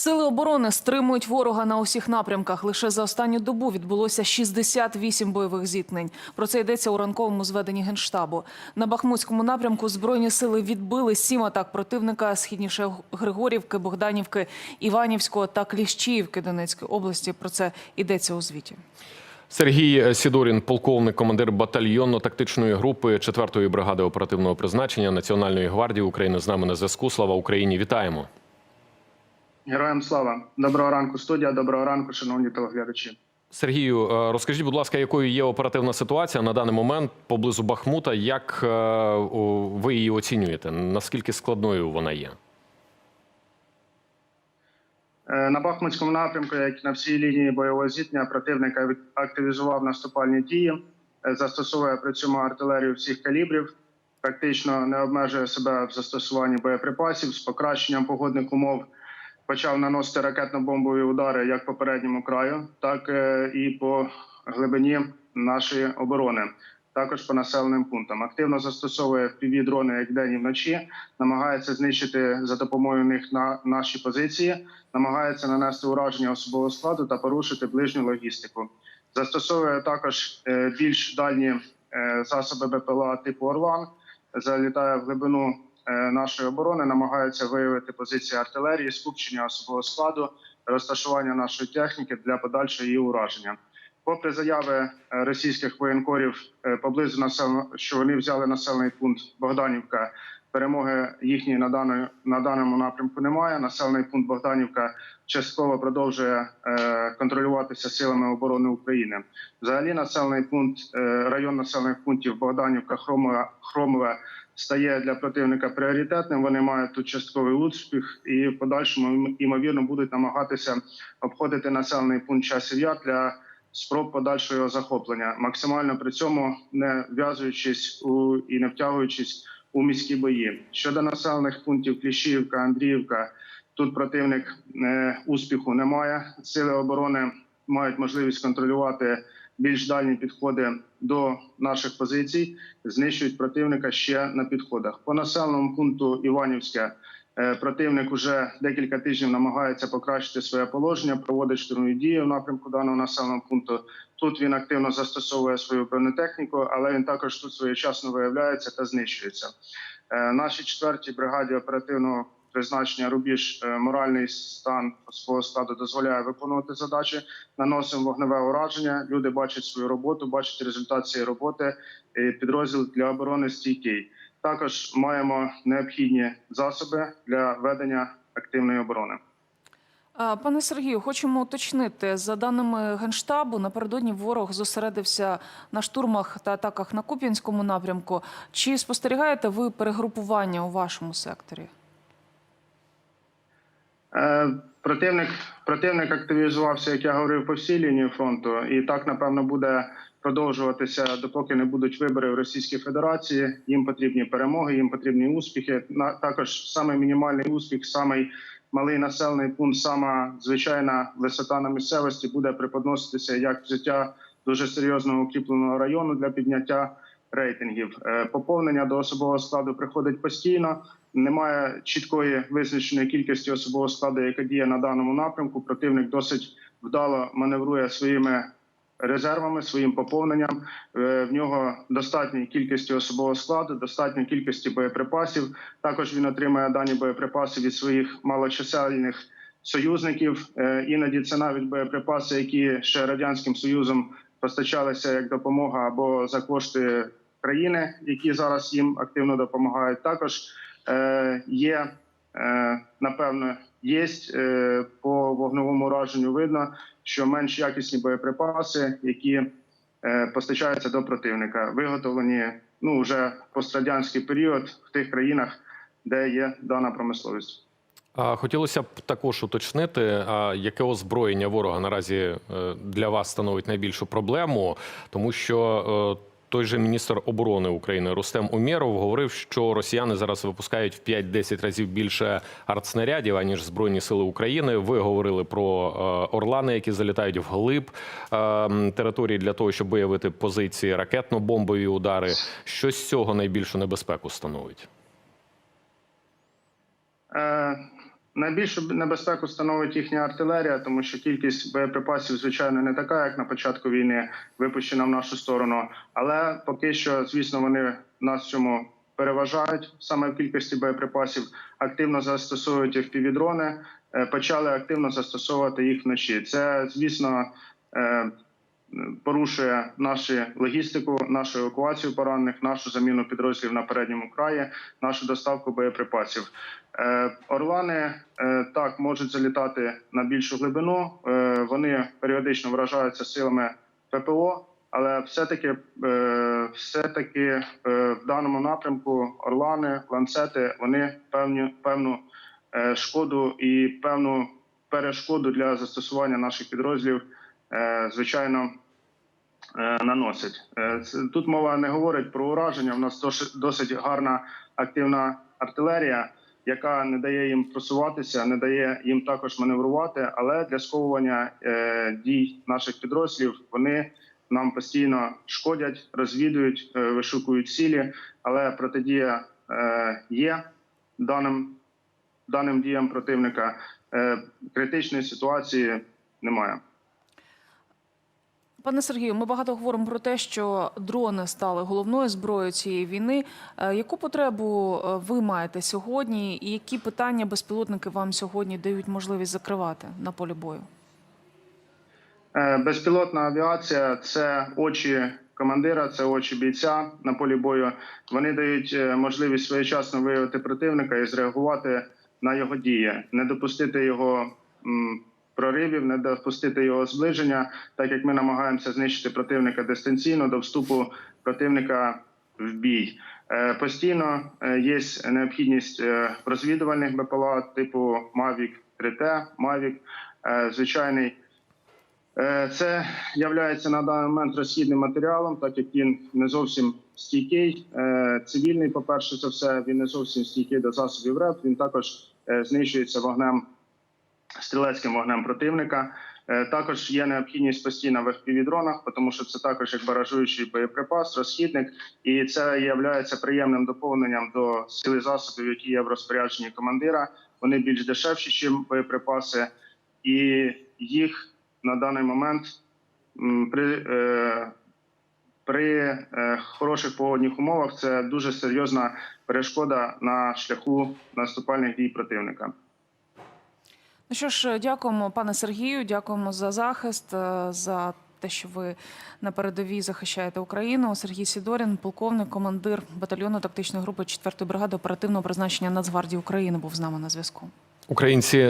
Сили оборони стримують ворога на усіх напрямках. Лише за останню добу відбулося 68 бойових зіткнень. Про це йдеться у ранковому зведенні генштабу. На Бахмутському напрямку збройні сили відбили сім атак противника східніше Григорівки, Богданівки, Іванівського та Кліщіївки Донецької області. Про це йдеться у звіті. Сергій Сідорін, полковник, командир батальйонно-тактичної групи 4-ї бригади оперативного призначення Національної гвардії України з нами на зв'язку. Слава Україні! Вітаємо! Героям слава! Доброго ранку, студія. Доброго ранку, шановні телеглядачі. Сергію, е, розкажіть, будь ласка, якою є оперативна ситуація на даний момент поблизу Бахмута? Як е, ви її оцінюєте? Наскільки складною вона є? Е, На Бахмутському напрямку, як і на всій лінії бойового зіткнення, противника активізував наступальні дії, застосовує при цьому артилерію всіх калібрів, практично не обмежує себе в застосуванні боєприпасів з покращенням погодних умов. Почав наносити ракетно-бомбові удари як по передньому краю, так е, і по глибині нашої оборони. Також по населеним пунктам активно застосовує півдрони як день і вночі, намагається знищити за допомогою них на наші позиції, намагається нанести ураження особового складу та порушити ближню логістику. Застосовує також е, більш дальні е, засоби БПЛА типу Орлан, залітає в глибину нашої оборони, намагається виявити позиції артилерії, скупчення особового складу, розташування нашої техніки для подальшого її ураження. Попри заяви е, російських воєнкорів е, поблизу населеного, що вони взяли населений пункт Богданівка, перемоги їхньої на даної на даному напрямку немає. Населений пункт Богданівка частково продовжує е, контролюватися силами оборони України. Взагалі, населений пункт, е, район населених пунктів Богданівка, Хромове, Хромове стає для противника пріоритетним. Вони мають тут частковий успіх і в подальшому ймовірно будуть намагатися обходити населений пункт часів для спроб подальшого захоплення, максимально при цьому не в'язуючись у і не втягуючись у міські бої. Щодо населених пунктів Кліщіївка, Андріївка, тут противник е, успіху немає. Сили оборони мають можливість контролювати більш дальні підходи до наших позицій, знищують противника ще на підходах. По населеному пункту Іванівське Е, Противник уже декілька тижнів намагається покращити своє положення, проводить штурмові дії в напрямку даного населеного пункту. Тут він активно застосовує свою бронетехніку, але він також тут своєчасно виявляється та знищується. Е, Нашій четвертій бригаді оперативного призначення рубіж е, моральний стан свого складу дозволяє виконувати задачі. Наносимо вогневе ураження. Люди бачать свою роботу, бачать результат цієї роботи. і Підрозділ для оборони стійкий. Також маємо необхідні засоби для ведення активної оборони. Пане Сергію, хочемо уточнити за даними генштабу. Напередодні ворог зосередився на штурмах та атаках на Куп'янському напрямку. Чи спостерігаєте ви перегрупування у вашому секторі? Е, Противник, противник активізувався, як я говорив, по всій лінії фронту, і так напевно буде продовжуватися, допоки не будуть вибори в Російській Федерації. Їм потрібні перемоги, їм потрібні успіхи. Також саме мінімальний успіх, самий малий населений пункт, сама звичайна висота на місцевості буде преподноситися як взяття дуже серйозного укріпленого району для підняття рейтингів. Е, Поповнення до особового складу приходить постійно. Немає чіткої визначеної кількості особового складу, яка діє на даному напрямку. Противник досить вдало маневрує своїми резервами, своїм поповненням. Е, В нього достатньої кількості особового складу, достатньої кількості боєприпасів. Також він отримує дані боєприпаси від своїх малочисельних союзників. Е, Іноді це навіть боєприпаси, які ще радянським союзом постачалися як допомога або за кошти країни, які зараз їм активно допомагають. Також е, є е, напевно, є е, по вогневому ураженню. Видно, що менш якісні боєприпаси, які постачаються до противника, виготовлені ну вже пострадянський період в тих країнах, де є дана промисловість. Хотілося б також уточнити, яке озброєння ворога наразі для вас становить найбільшу проблему, тому що той же міністр оборони України Рустем Умєров говорив, що росіяни зараз випускають в 5-10 разів більше артснарядів аніж збройні сили України. Ви говорили про е, орлани, які залітають вглиб е, території для того, щоб виявити позиції ракетно-бомбові удари. Що з цього найбільшу небезпеку становить? Найбільшу небезпеку становить їхня артилерія, тому що кількість боєприпасів, звичайно, не така, як на початку війни, випущена в нашу сторону. Але поки що, звісно, вони нас цьому переважають саме в кількості боєприпасів. Активно застосовують FPV-дрони, е, почали активно застосовувати їх вночі. Це, звісно, е, порушує нашу логістику, нашу евакуацію поранених, нашу заміну підрозділів на передньому краї, нашу доставку боєприпасів. Е, Орлани е, так можуть залітати на більшу глибину. Е, Вони періодично вражаються силами ППО, але все-таки, все-таки в даному напрямку Орлани, ланцети вони певні певну шкоду і певну перешкоду для застосування наших підрозділів, звичайно, е, наносять. Е, Тут мова не говорить про ураження. У нас досить, гарна активна артилерія, яка не дає їм просуватися, не дає їм також маневрувати. Але для сковування е, дій наших підрозділів вони нам постійно шкодять, розвідують, е, вишукують цілі, але протидія е, є даним, даним діям противника. Е, критичної ситуації немає. Пане Сергію, ми багато говоримо про те, що дрони стали головною зброєю цієї війни. Е, Яку потребу е, ви маєте сьогодні, і які питання безпілотники вам сьогодні дають можливість закривати на полі бою? Е, Безпілотна авіація це очі командира, це очі бійця на полі бою. Вони дають можливість своєчасно виявити противника і зреагувати на його дії, не допустити його проривів, не допустити його зближення, так як ми намагаємося знищити противника дистанційно до вступу противника в бій. Е, Постійно е, є необхідність е, розвідувальних БПЛА типу Mavic 3T, Mavic, звичайний. Це є на даний момент розхідним матеріалом, так як він не зовсім стійкий. Цивільний, по-перше, за все, він не зовсім стійкий до засобів РЕП. Він також знищується вогнем, стрілецьким вогнем противника. Е, Також є необхідність постійно в FPV-дронах, тому що це також як баражуючий боєприпас, розхідник, і це є приємним доповненням до сили засобів, які є в розпорядженні командира. Вони більш дешевші, ніж боєприпаси, і їх на даний момент при, е, при е, хороших погодних умовах це дуже серйозна перешкода на шляху наступальних дій противника. Ну що ж, дякуємо, пане Сергію. Дякуємо за захист, е, за те, що ви на передовій захищаєте Україну. Сергій Сідорін, полковник, командир батальйону тактичної групи 4-ї бригади оперативного призначення Нацгвардії України, був з нами на зв'язку. Українці